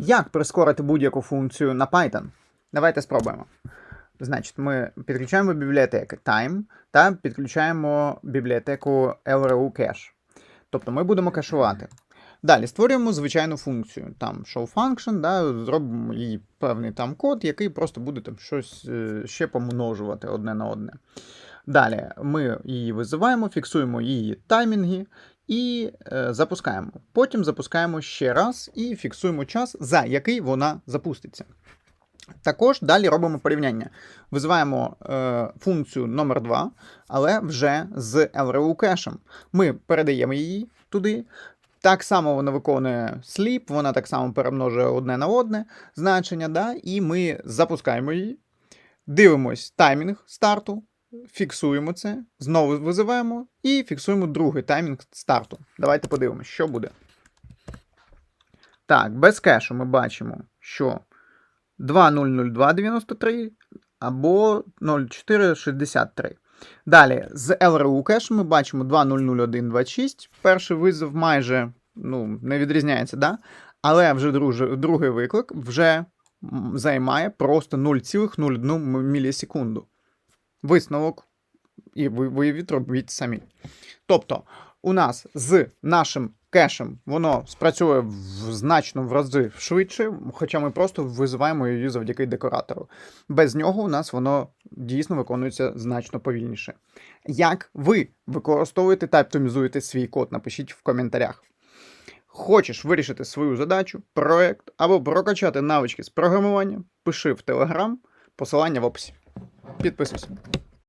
Як прискорити будь-яку функцію на Python? Давайте спробуємо. Значить, ми підключаємо бібліотеки time та підключаємо бібліотеку LRU Cache. Тобто ми будемо кешувати. Далі створюємо звичайну функцію, там show function, да, зробимо їй певний там код, який просто буде там щось е, ще помножувати одне на одне. Далі ми її визиваємо, фіксуємо її таймінги і е, запускаємо. Потім запускаємо ще раз і фіксуємо час, за який вона запуститься. Також далі робимо порівняння. Визиваємо е, функцію номер 2 але вже з LRU кешем. Ми передаємо її туди. Так само вона виконує sleep, вона так само перемножує одне на одне значення, да? і ми запускаємо її, дивимось таймінг старту, фіксуємо це, знову визиваємо і фіксуємо другий таймінг старту. Давайте подивимось, що буде. Так, без кешу ми бачимо, що 200293 або 0463. Далі, з LRU кеш ми бачимо 200126. Перший визов майже ну, не відрізняється, да? але вже другий виклик вже займає просто 0,01 мілісекунду. Висновок, і ви виявіть робіть самі. Тобто, у нас з нашим кешем воно спрацює в значно в рази швидше, хоча ми просто визиваємо її завдяки декоратору. Без нього у нас воно дійсно виконується значно повільніше. Як ви використовуєте та оптимізуєте свій код? Напишіть в коментарях. Хочеш вирішити свою задачу, проект або прокачати навички з програмування, пиши в Telegram, посилання в описі. Підписуйся.